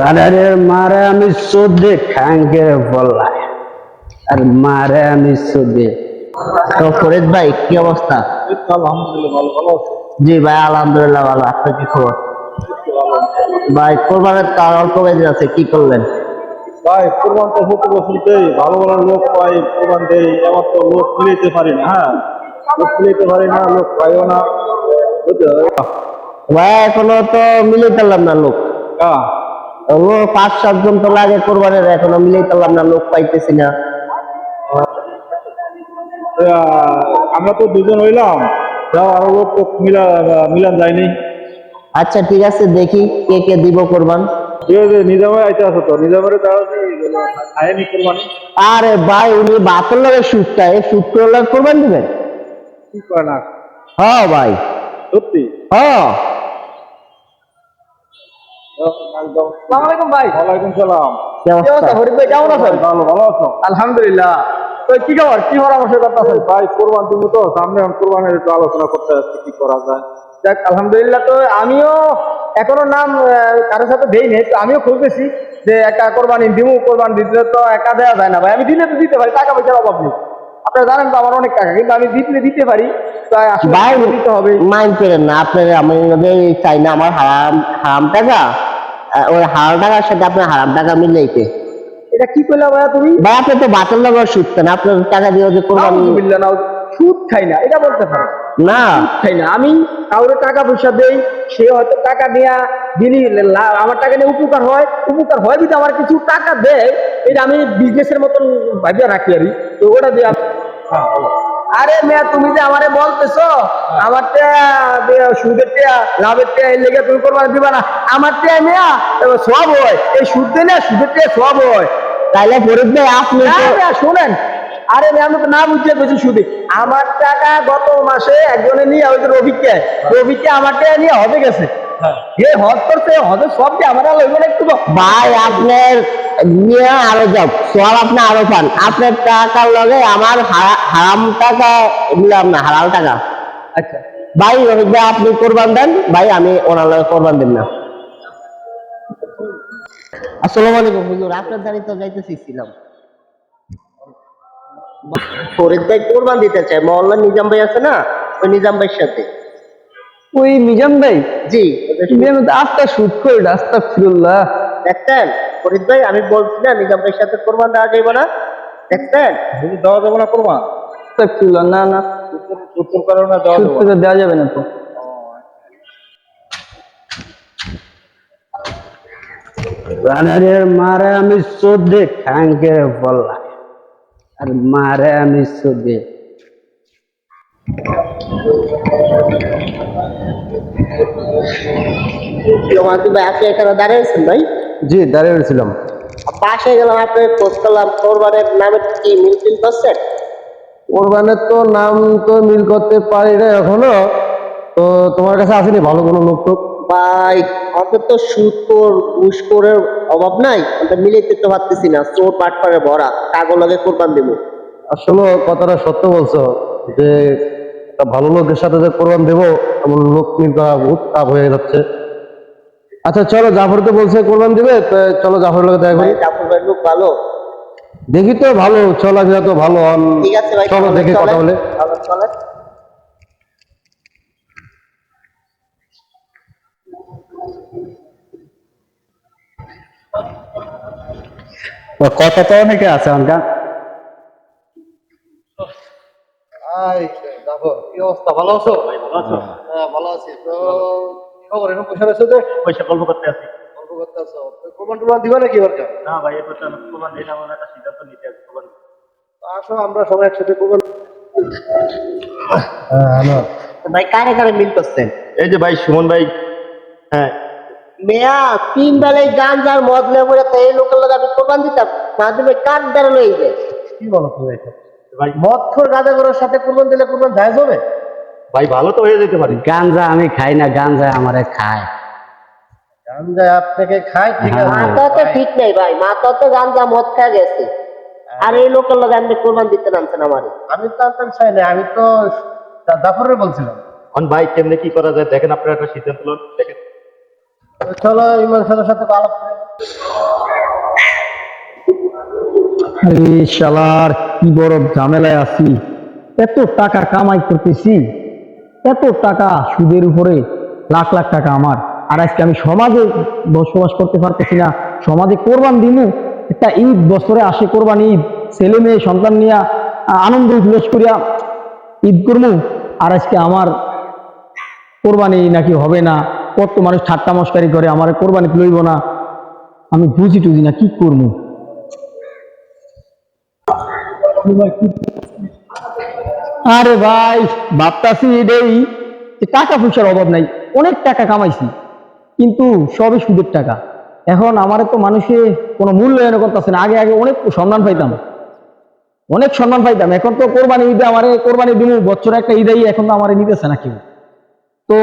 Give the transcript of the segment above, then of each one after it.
আরে মারে আমি চোদ্দে খ্যাঙ্গে বললাই আর মারে আমি চোদ্দে তো ফরিদ ভাই কি অবস্থা? আলহামদুলিল্লাহ ভালো ভালো জি ভাই আলহামদুলিল্লাহ ভালো। আপনার কি খবর? ভাই কোরবানের তার অল্প বেদিন আছে কি করলেন? ভাই কোরবান তো প্রতি বছর দেই ভালো ভালো লোক পাই কোরবান দেই। আমার তো লোক মিলাইতে পারি না হ্যাঁ? লোক মিলাইতে পারি না লোক পাইও না। ভাই এখনও তো মিলিয়ে পারলাম না লোক। হ্যাঁ। ও পাঁচ সাতজন তো লাগে কোরবানের এখনও মিলিয়ে পারলাম না লোক পাইতেছি না। আমরা তো দুজন হইলাম আরও লোক তো মিলা মিলান যায়নি। আচ্ছা ঠিক আছে দেখি কে কে দিব কোরবান। ঠিক আইতে আসো তো নিজামের কোরবানি। আরে ভাই উনি বাতল লাগে সুটটা এই করলে কোরবান দিবেন? কি করে না? হ্যাঁ ভাই। সত্যি? হ্যাঁ আলাইকুম ভাই। ওয়ালাইকুম সালাম। কি ভাই কেমন আছেন? ভালো ভালো আছো? আলহামদুলিল্লাহ। তো কি খবর? কি পরামর্শ করতেছেন? ভাই কোরবান তুমি তো সামনে কোরবানের একটু আলোচনা করতে যাচ্ছি কি করা যায়। যাক আলহামদুলিল্লাহ তো আমিও এখনও নাম কারোর সাথে দেই নাই তো আমিও খুঁজতেছি যে একটা কোরবানি দিমু কোরবানি দিতে তো একা দেওয়া যায় না ভাই। আমি দিলে তো দিতে পারি টাকা পয়সার অভাব নেই। আপনারা জানেন তো আমার অনেক টাকা কিন্তু আমি দিতে দিতে পারি। ভাই দিতে হবে। মাইন্ড করেন না আপনার আমি চাই না আমার হারাম হারাম টাকা ওই হারাম টাকার সাথে আপনার হারাম টাকা মিলাইতে এটা কি করলে ভাইয়া তুমি? ভাই আপনি তো বাতল লাগা শুটতেন আপনার টাকা দিয়ে যে কোরবানি সুদ খাই না এটা বলতে পারো। না। খাই না। আমি কাউরে টাকা পয়সা দেই সে হয়তো টাকা নিয়ে দিলি আমার টাকা নিয়ে উপকার হয় উপকার হয় যদি আমার কিছু টাকা দেয় এটা আমি বিজনেসের মতন ভাবিয়া রাখি আর তো ওটা দিয়ে হ্যাঁ আরে মেয়া তুমি যে আমারে বলতেছো আমার সুদের টেয়া লাভের টেয়া এই লেগে তুমি করবার দিবা না। আমার টেয়া মেয়া সব হয়। এই সুদ না সুদের টেয়া সব হয়। তাইলে ফরিদ ভাই আপনি শোনেন। আরে মেয়ে, আমি তো না বুঝতে পেরেছি শুধু আমার টাকা গত মাসে একজনে নিয়ে ওই রবিকে রবিকে আমার টাকা নিয়ে হবে গেছে। হে হজ করতে হজে সব দিয়ে আমার লইব না একটু ভাই আপনার নিয়ে আরও যাও। সব আপনি আরও পান। আপনার টাকার লগে আমার হারাম টাকা নিলাম না হালাল টাকা। আচ্ছা। ভাই আপনি কোরবান দেন ভাই আমি ওনার লগে কোরবান দেন না। আসসালামু আলাইকুম হুজুর আপনার দাঁড়িয়ে তো যাইতে শিখছিলাম ফরিদ ভাই কোরবান দিতে চাই মহল্লা নিজাম ভাই আছে না? ওই নিজাম ভাইয়ের সাথে। ওই মিজাম ভাই? জি। আস্তা সুদ করে আস্তা ফিরুল্লাহ। দেখছেন? ফরিদ ভাই আমি বলছি না নিজাম ভাইয়ের সাথে কোরবান দেওয়া যাইব না। দেখছেন? দেওয়া যাবে না কোরবান আস্তা ফিরুল্লাহ না না। উত্তর কারণে দেওয়া যাবে দেওয়া যাবে না তো। আরে মারে আমি চোদ্দে খ্যাঙ্গে বললাই আর মারে আমি চোদ্দে জমাতি ভাই আপনি এখানে দাঁড়িয়েছেন ভাই? জি দাঁড়িয়ে রয়েছিলাম। বাসায় গেলাম আপনি খোঁজ করলাম কোরবানের নামে কি মিল করছেন? কোরবানের তো নাম তো মিল করতে পারি না এখনও। তো তোমার কাছে আসেনি ভালো কোনো লোক তো? ভাই আমাদের তো সুদ কর অভাব নাই। আমরা মিলাইতে তো পারতেছি না চোর পাট ভরা। কাগজ লাগে কোরবান দেবো। আসলে কথাটা সত্য বলছো যে একটা ভালো লোকের সাথে যে কোরবান দেবো এমন লোক মিল করা বহুত টাফ হয়ে যাচ্ছে। আচ্ছা চলো জাফর তো বলছে কোরবান দিবে চলো জাফর লোক দেখা করি। জাফর ভাই লোক ভালো। দেখি তো ভালো চলা গেলে তো ভালো আম- ঠিক আছে ভাই চলো দেখি কথা বলে। চলো কত তো অনেকে আছে অনকা। কি অবস্থা? ভালো আছো? হ্যাঁ ভালো আছি। তো খবর? এখন বসে রয়েছো যে? পয়সা গল্প করতে আসি গল্প করতে আছো? কোরবান টোরবান দিবা নাকি এবার না ভাই এবার তো আমি দিলাম একটা সিদ্ধান্ত নিতে আসো আমরা সবাই একসাথে কোরবান ভাই কারে কারে মিল করছেন? এই যে ভাই সুমন ভাই। হ্যাঁ। মেয়া তিন বেলায় গান যার মদ লেবুরে তো এই লোকের লোক আমি কোরবান দিতাম। মাধ্যমে কার দ্বারা লই যায়? কি বলো তুমি এটা ভাই মদ খোর গাঁজা করার সাথে কোরবান দিলে কোরবান জায়েজ হবে? ভাই ভালো তো হয়ে যেতে পারি। গাঞ্জা আমি খাই না গাঞ্জা আমারে খায়। গাঁজা আপনাকে খায় ঠিক আছে। মাথা তো ঠিক নেই ভাই মাথা তো গান যা মদ খায় গেছে। আর এই লোকের লোক আপনি কোরবান দিতে নামছেন আমারে। আমি তো আপনার চাই না আমি তো জাফরের বলছিলাম। এখন ভাই কেমনে কি করা যায়? দেখেন আপনারা একটা সিদ্ধান্ত দেখেন। চলো ইমান সাথে আলাপ করি। শালার, কি বড় ঝামেলায় আছি। এত টাকা কামাই করতেছি, এত টাকা সুদের উপরে লাখ লাখ টাকা আমার। আর আজকে আমি সমাজে বসবাস করতে পারতেছি না, সমাজে কোরবান দিমু। একটা ঈদ, বছরে আসে কোরবান ঈদ, ছেলে মেয়ে, সন্তান নিয়ে আনন্দ উল্লাস করিয়া ঈদ করব আর আজকে আমার কোরবানি নাকি হবে না, কত মানুষ ঠাট্টা মস্কারি করে, আমার কোরবানি লইব না। আমি বুঝি টুঝি না, কি করব আরে ভাই, ভাবতাছি এটাই টাকা পয়সার অভাব নাই, অনেক টাকা কামাইছি, কিন্তু সবই সুদের টাকা। এখন আমার তো মানুষে কোনো মূল্যায়ন করতেছে না, আগে আগে অনেক সম্মান পাইতাম। অনেক সম্মান পাইতাম, এখন তো কোরবানি ঈদে আমার কোরবানি দিমু, বছরে একটা ঈদেই এখন তো আমার নিতেছে না কেউ। তো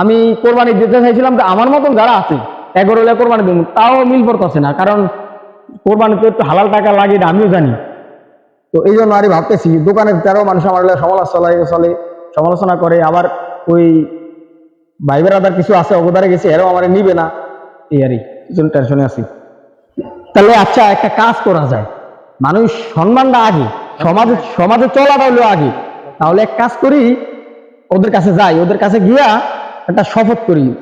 আমি কোরবানি দিতে চাইছিলাম যে আমার মতন যারা আছে, এগারো কোরবানি দিব তাও মিল পড়তেছে না, কারণ কোরবানিতে একটু হালাল টাকা লাগে আমিও জানি। তো এই জন্য আরই ভাবতেছি দোকানে তেরো মানুষ আমার সমালোচনা চলে সমালোচনা করে আবার ওই ভাই আদার কিছু আছে অবদারে গেছে এরাও আমার নিবে না। এই আরই জন্য টেনশনে আছি। তাহলে আচ্ছা একটা কাজ করা যায়। মানুষ সম্মানটা আগে সমাজে সমাজে চলাটা হলো আগে। তাহলে এক কাজ করি ওদের কাছে যাই ওদের কাছে গিয়া একটা শপথ করি।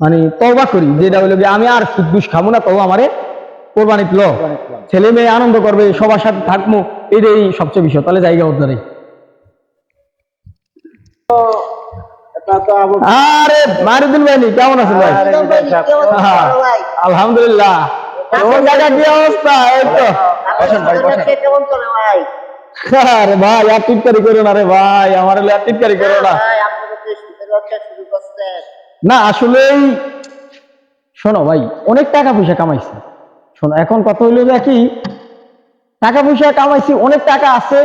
মানে তবা করি যেটা হলো আমি আর সুদ খাব না তবু আমারে কোরবানি ল ছেলে মেয়ে আনন্দ করবে সবার সাথে থাকব এটাই সবচেয়ে বিষয়। তাহলে জায়গা ওদের আরে মারিদুল ভাই কেমন আছেন ভাই? আলহামদুলিল্লাহ। তোমার জায়গা কি অবস্থা? এই তো। কেমন করে ভাই? আরে ভাই আর টিটকারি করো না রে ভাই আমার হলে আর টিটকারি করো না। না আসলেই শোনো ভাই অনেক টাকা পয়সা কামাইছে। শোনো এখন কথা হইল কি টাকা পয়সা কামাইছি অনেক টাকা আছে।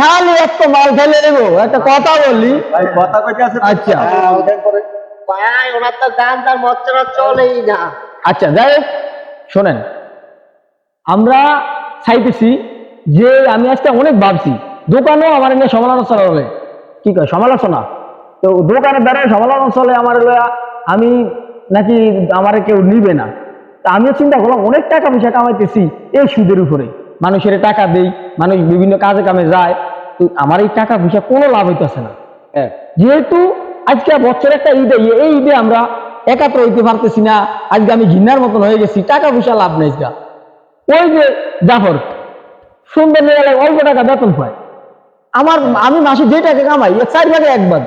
খালি একটা মাল ফেলে দেবো একটা কথা বললি কথা কইতে আছে আচ্ছা। ভাই ওনার তো গান তার মদ চলেই না। আচ্ছা যাই শোনেন। আমরা চাইতেছি যে আমি আজকে অনেক ভাবছি। দোকানেও আমার নিয়ে সমালোচনা হবে কি কয় সমালোচনা? তো দোকানে বেড়ায় সমালোচনা চলে আমার আমি নাকি আমার কেউ নিবে না। তা আমিও চিন্তা করলাম অনেক টাকা পয়সা কামাইতেছি এই সুদের উপরে। মানুষের টাকা দেই মানুষ বিভিন্ন কাজে কামে যায় তো আমার এই টাকা পয়সা কোনো লাভ হইতেছে না। যেহেতু আজকে বছর একটা ঈদ এই ঈদে আমরা একাত্র হইতে পারতেছি না আজকে আমি ঘিন্নার মতন হয়ে গেছি টাকা পয়সা লাভ নেই যা ওই যে জাফর সুন্দর মেয়ে অল্প টাকা বেতন পায়। আমার আমি মাসে যে টাকা কামাই চার ভাগে একবার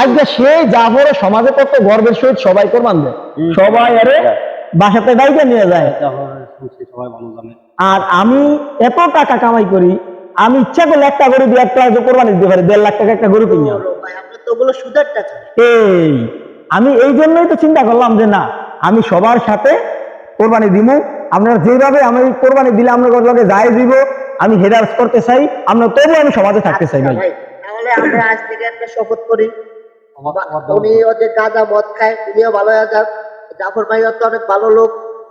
আজকে সেই জাফরে সমাজে কত গর্বের সহিত সবাই কোরবান দেয়। সবাই আরে বাসাতে ডাইকে নিয়ে যায়। সবাই ভালো জানে। আর আমি এত টাকা কামাই করি আমি ইচ্ছা করলে একটা গরু দিয়ে একটা হয়তো কোরবানি দিতে পারি দেড় লাখ টাকা একটা গরু কিনে এই আমি এই জন্যই তো চিন্তা করলাম যে না আমি সবার সাথে কোরবানি দিব আপনারা যেভাবে আমি কোরবানি দিলে আপনার লগে যাই দিব আমি হেডার্স করতে চাই আমরা তবু আমি সমাজে থাকতে চাই ভাই। ভাই তাহলে আমরা আজ থেকে একটা শপথ করি। উনি ওদের গাঁজা মদ খায় উনিও ভালো হয়ে যাক। জাফর ভাই তো অনেক ভালো লোক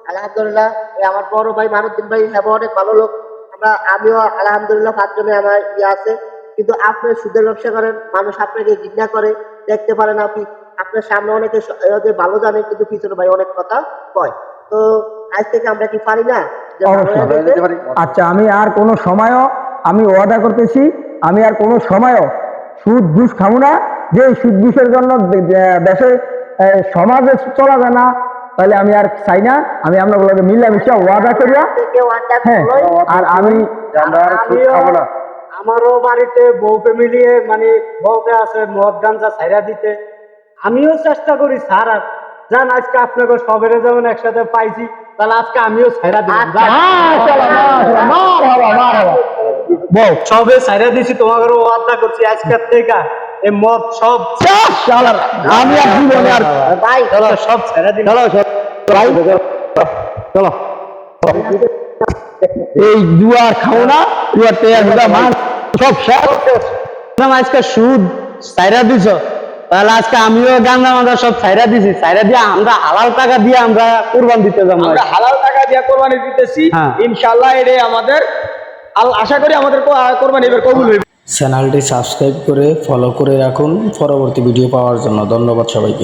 আলহামদুলিল্লাহ। এই আমার বড় ভাই মানুদ্দিন ভাই হ্যাঁ অনেক ভালো লোক। আমরা আমিও আলহামদুলিল্লাহ পাঁচজনে আমার ইয়ে আছে। কিন্তু আপনি সুদের ব্যবসা করেন মানুষ আপনাকে ঘৃণা করে দেখতে পারেন আপনি। আপনার সামনে অনেকে ভালো জানে কিন্তু পিছনে ভাই অনেক কথা কয়। তো আজ থেকে আমরা কি পারি না? আচ্ছা আমি আর কোনো সময়ও আমি ওয়াদা করতেছি আমি আর কোনো সময়ও সুদ ঘুষ খাব না। যে সুদ ঘুষের জন্য দেশে সমাজে চলা যায় না তাহলে আমি আর চাই না। আমি আপনার আপনাগুলোকে মিলামিশা ওয়াদা করিয়া হ্যাঁ আর আমি আমারও বাড়িতে বউকে মিলিয়ে মানে বউকে আছে মদ গাঞ্জা ছাইরা দিতে। আমিও চেষ্টা করি স্যার আর যান আজকে আপনাকে সবেরে যেমন একসাথে পাইছি তাহলে আজকে আমিও ছাইরা দিলাম। বউ সবে ছাইরা দিছি তোমাকে ওয়াদা করছি আজকের থেকে। এই মদ সব আমি আর জীবনে আর ভাই সব ছাইরা দিলাম ভাই, চলো। এই দুয়ার খাও না দুয়ার তেয়ার হুদা মার সব শেষ। আজকে সুদ ছাইরা দিছ তাহলে আজকে আমিও গান্দা মান্দা সব ছাইরা দিছি। ছাইরা দিয়ে আমরা হালাল টাকা দিয়ে আমরা কুরবান দিতে যাব। আমরা হালাল টাকা দিয়ে কোরবানি দিতেছি। ইনশাল্লাহ ইনশাআল্লাহ এটাই আমাদের আশা করি আমাদের কোরবানি এবার কবুল হইবে। চ্যানেলটি সাবস্ক্রাইব করে ফলো করে রাখুন। পরবর্তী ভিডিও পাওয়ার জন্য ধন্যবাদ সবাইকে।